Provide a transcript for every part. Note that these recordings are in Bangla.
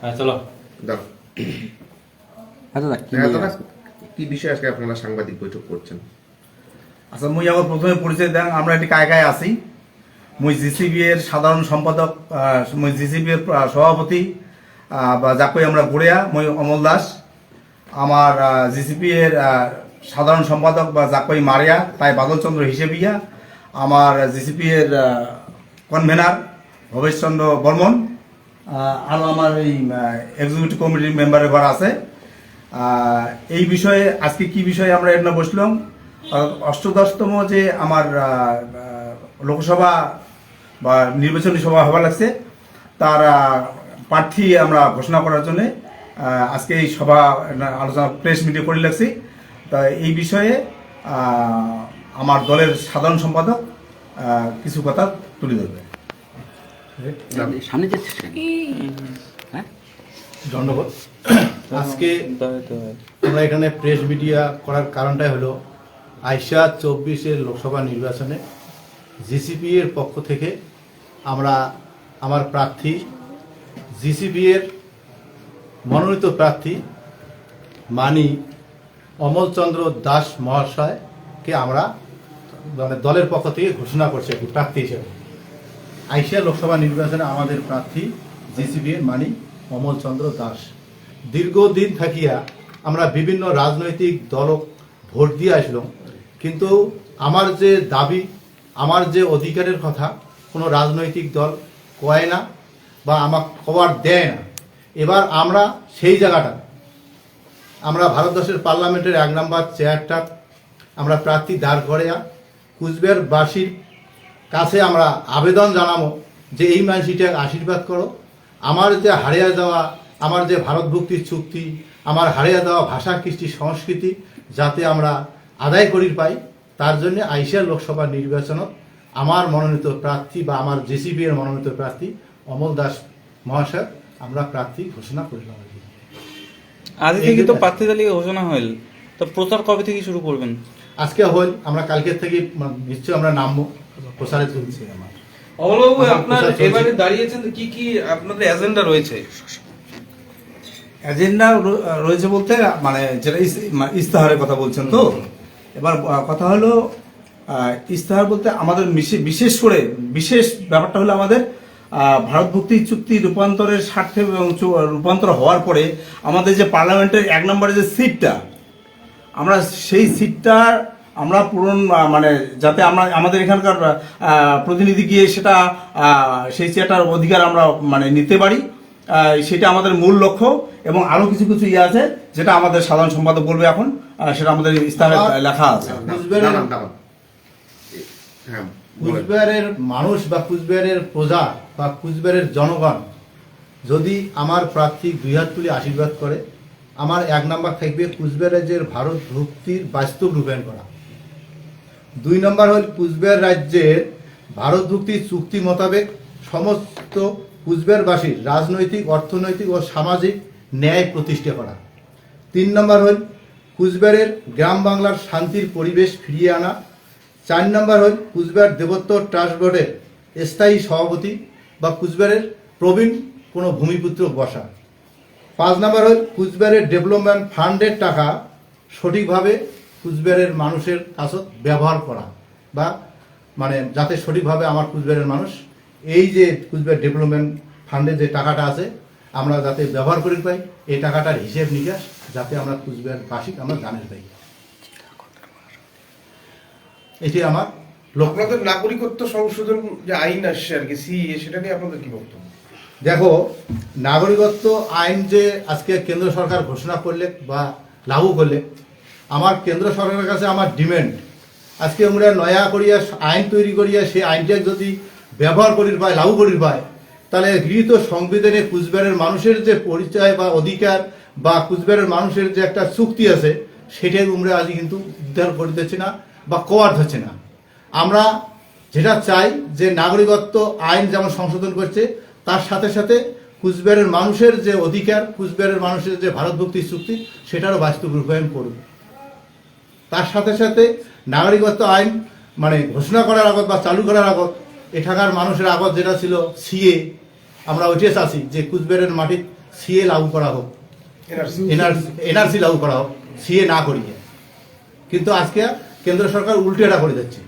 হ্যাঁ চলো। দাও। আচ্ছা দাদা, কি হ্যাঁ, দাদা, কি বিষয়ে আজকে আপনারা সাংবাদিক বৈঠক করছেন? আচ্ছা মুই আবার প্রথমে পরিচয় দেন আমরা একটি কায়গায় আছি। মুই জিসিবি এর সাধারণ সম্পাদক মুই জিসিবি এর সভাপতি বা যাকে আমরা গড়িয়া মুই অমল দাস। আমার জিসিপি এর সাধারণ সম্পাদক বা জাকই মারিয়া তাই বাদল চন্দ্র হিসেবিয়া। আমার জিসিপি এর কনভেনার ভবেশচন্দ্র বর্মন। আরও আমার এই এক্সিকিউটিভ কমিটির মেম্বারের ঘর আছে। এই বিষয়ে, আজকে কি বিষয়ে আমরা এখানে বসলাম? অষ্টদশতম যে আমার লোকসভা বা নির্বাচনী সভা হওয়া লাগছে, তার প্রার্থী আমরা ঘোষণা করার জন্য আজকে এই সভা আলোচনা প্রেস মিটিং করে লাগছি। তা এই বিষয়ে আমার দলের সাধারণ সম্পাদক কিছু কথা তুলে ধরবে। সামনে যাচ্ছিস? হ্যাঁ? ধন্যবাদ। আজকে আমরা এখানে প্রেস মিডিয়া করার কারণটাই হলো আইসা চব্বিশের লোকসভা নির্বাচনে জিসিপি এর পক্ষ থেকে আমরা আমার প্রার্থী জিসিপি এর মনোনীত প্রার্থী মানি অমলচন্দ্র দাস মহাশয়কে আমরা মানে দলের পক্ষ থেকে ঘোষণা করছি আর কি প্রার্থী হিসেবে। আইসিয়া লোকসভা নির্বাচনে আমাদের প্রার্থী জিসিবি এর মানি অমলচন্দ্র দাস। দীর্ঘদিন থাকিয়া আমরা বিভিন্ন রাজনৈতিক দল ভোট দিয়ে আসলাম, কিন্তু আমার যে দাবি, আমার যে অধিকারের কথা কোনো রাজনৈতিক দল কয় না বা আমার খবর দেয় না। এবার আমরা সেই জায়গাটা, আমরা ভারতবর্ষের পার্লামেন্টের এক নম্বর চেয়ারটা, আমরা প্রার্থী দাঁড় করিয়া কুচবিহারবাসীর কাছে আমরা আবেদন জানাব যে এই মানসিটা আশীর্বাদ করো। আমার যে হারিয়ে যাওয়া আমার যে ভারত ভক্তির চুক্তি আমার হারিয়ে দেওয়া ভাষা কৃষ্টি সংস্কৃতি যাতে আমরা আদায় করি পাই তার জন্য আইসিয়া লোকসভা নির্বাচনত আমার মনোনীত প্রার্থী বা আমার জেসিবি এর মনোনীত প্রার্থী অমল দাস মহাশয় আমরা প্রার্থী ঘোষণা করলাম আর কি। আজ থেকে তো প্রার্থী তালিকা ঘোষণা হইল। তো প্রচার কবে থেকে শুরু করবেন? আজকে হইল আমরা কালকের থেকে নিশ্চয়ই আমরা নামবো। প্রচারে চলছে আমার। অমলবাবু আপনার এবারে দাঁড়িয়েছেন কি কি আপনাদের এজেন্ডা রয়েছে? এজেন্ডা রয়েছে বলতে মানে যেটা ইস- ইস্তাহারের কথা বলছেন তো? এবার কথা হলো ইস্তাহার বলতে আমাদের বিশেষ করে বিশেষ ব্যাপারটা হলো আমাদের ভারত ভক্তি চুক্তি রূপান্তরের স্বার্থে এবং রূপান্তর হওয়ার পরে আমাদের যে পার্লামেন্টের এক নম্বরে যে সিটটা আমরা সেই সিটটা আমরা পূরণ মানে যাতে আমরা আমাদের এখানকার প্রতিনিধি গিয়ে সেটা সেই চেয়ারটার অধিকার আমরা মানে নিতে পারি সেটা আমাদের মূল লক্ষ্য এবং আরও কিছু কিছু ইয়ে আছে যেটা আমাদের সাধারণ সম্পাদক বলবে এখন সেটা আমাদের ইস্তাহারে লেখা আছে কুচবিহারের-। হ্যাঁ। কুচবিহারের মানুষ বা কুচবিহারের প্রজা বা কুচবিহারের জনগণ যদি আমার প্রার্থী দুই হাত তুলে আশীর্বাদ করে আমার এক নাম্বার থাকবে কুচবিহার রাজ্যের ভারত ভক্তির বাস্তব রূপায়ণ করা দুই নম্বর হল কুচবিহার রাজ্যের ভারত ভক্তির চুক্তি মোতাবেক সমস্ত কুচবিহারবাসীর রাজনৈতিক, অর্থনৈতিক ও সামাজিক ন্যায় প্রতিষ্ঠা করা। তিন নম্বর হল কুচবিহারের গ্রাম বাংলার শান্তির পরিবেশ ফিরিয়ে আনা। চার নম্বর হল কুচবিহার দেবত্ব ট্রাস্ট বোর্ডের স্থায়ী সভাপতি বা কুচবিহারের প্রবীণ কোনো ভূমিপুত্র বসা। পাঁচ নম্বর হল কুচবিহারের ডেভেলপমেন্ট ফান্ডের টাকা সঠিকভাবে কুচবিহারের মানুষের কাছে ব্যবহার করা বা মানে যাতে সঠিকভাবে আমার কুচবিহারের মানুষ এই যে কুচবিহার ডেভেলপমেন্ট ফান্ডে যে টাকাটা আছে আমরা যাতে ব্যবহার করি পাই এই টাকাটার হিসেব নিকাশ যাতে আমরা কুচবিহার কুচবিহারবাসী আমরা জানের পাই। এটি আমার আপনাদের নাগরিকত্ব সংশোধন যে আইন আসছে আর কি সিএ সেটা নিয়ে আপনাদের কি বক্তব্য? দেখো নাগরিকত্ব আইন যে আজকে কেন্দ্র সরকার ঘোষণা করলে বা লাগু করলে আমার কেন্দ্র সরকারের কাছে আমার ডিমান্ড। আজকে আমরা নয়া করিয়া আইন তৈরি করিয়া সেই আইনটা যদি ব্যবহার করির পায়, লাগু করির পায়, তাহলে গৃহীত সংবিধানে কুচবিহারের মানুষের যে পরিচয় বা অধিকার বা কুচবিহারের মানুষের যে একটা চুক্তি আছে সেটাই আমরা আজ কিন্তু উদ্ধার করিতেছি না বা কওয়ার ধরছে না। আমরা যেটা চাই যে নাগরিকত্ব আইন যেমন সংশোধন করছে, তার সাথে সাথে কুচবিহারের মানুষের যে অধিকার, কুচবিহারের মানুষের যে ভারত ভক্তি চুক্তি, সেটারও বাস্তব রূপায়ণ করবে তার সাথে সাথে নাগরিকত্ব আইন মানে ঘোষণা করার আগত বা চালু করার আগত এখানকার মানুষের আগত যেটা ছিল সিএ আমরা ওইটাই চাচ্ছি যে কুচবিহারের মাটি সিএ লাগু করা হোক। এনআরসি। এনআরসি লাগু করা হোক সিএ না করিয়ে। কিন্তু আজকে কেন্দ্র সরকার উল্টে এটা করে যাচ্ছে।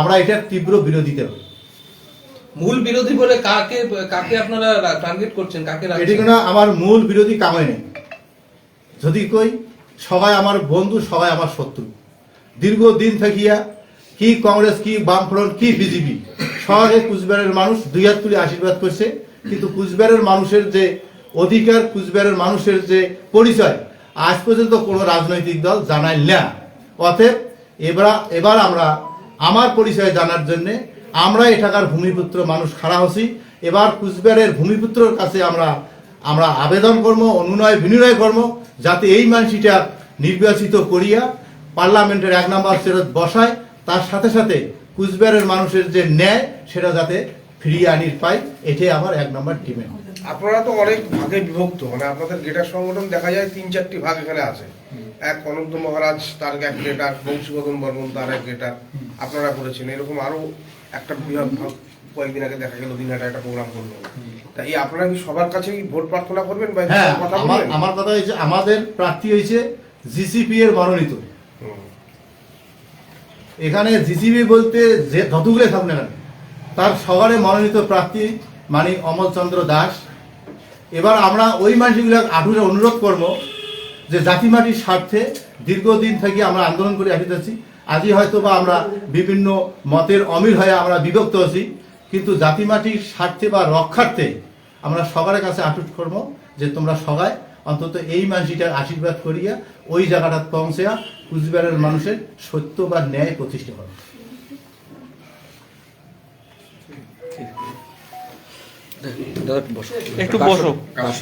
আমরা এটার তীব্র বিরোধিতা করি। মূল বিরোধী বলে কাকে কাকে আপনারা টার্গেট করছেন কাকে? এটি কোনো আমার মূল বিরোধী কামাই নেই। যদি কই সবাই আমার বন্ধু, সবাই আমার শত্রু। দীর্ঘদিন থাকিয়া কি কংগ্রেস, কি বামফ্রন্ট, কি বিজেপি সবাই কুচবিহারের মানুষ দুই হাত তুলে আশীর্বাদ করছে। কিন্তু কুচবিহারের মানুষের যে অধিকার, কুচবিহারের মানুষের যে পরিচয়, আজ পর্যন্ত কোনো রাজনৈতিক দল জানাই না। অতএব এবার এবার আমরা আমার পরিচয় জানার জন্য আমরা এটাকার ভূমিপুত্র মানুষ খাড়া হচ্ছি এবার কুচবিহারের ভূমিপুত্রর কাছে আমরা আমরা আবেদন কর্ম অনুনয় বিনিময় কর্ম যাতে এই মানসিটা নির্বাচিত করিয়া পার্লামেন্টের এক নম্বর ফেরত বসায়, তার সাথে সাথে কুচবিহারের মানুষের যে ন্যায়, সেটা যাতে ফিরিয়ে আনির পাই এটাই আমার এক নম্বর ডিমেন্ড আপনারা তো অনেক ভাগে বিভক্ত মানে আপনাদের গেটার সংগঠন দেখা যায় তিন চারটি ভাগ এখানে আছে। এক অনন্ত মহারাজ, তার এক গেটার বংশীবদন বর্মন, তার এক গেটার আপনারা করেছেন। এরকম আরও একটা বিভাগ ভাগ। কয়েকদিন আগে দেখা গেল দিনহাটা একটা প্রোগ্রাম করল। তা এই আপনারা কি সবার কাছেই ভোট প্রার্থনা করবেন বা হ্যাঁ কথা আমার বলবেন? আমার কথা হয়েছে আমাদের প্রার্থী হয়েছে জিসিপি এর মনোনীত। এখানে জিসিবি বলতে যে যতগুলো থাকুক না তার সবারে মনোনীত প্রার্থী মানে অমলচন্দ্র দাস। এবার আমরা ওই মানুষগুলো আঠুরে অনুরোধ করব যে জাতিমাটির স্বার্থে দীর্ঘদিন থেকে আমরা আন্দোলন করে আসিতেছি। আজই হয়তো বা আমরা বিভিন্ন মতের অমিল হয়ে আমরা বিভক্ত আছি। কিন্তু জাতিমাটির স্বার্থে বা রক্ষার্থে আমরা সবার কাছে আটুট করব যে তোমরা সবাই অন্তত এই মানুষটার আশীর্বাদ করিয়া ওই জায়গাটা পৌঁছেয়া কুচবিহারের মানুষের সত্য বা ন্যায় প্রতিষ্ঠা করো। একটু বসো। কাশ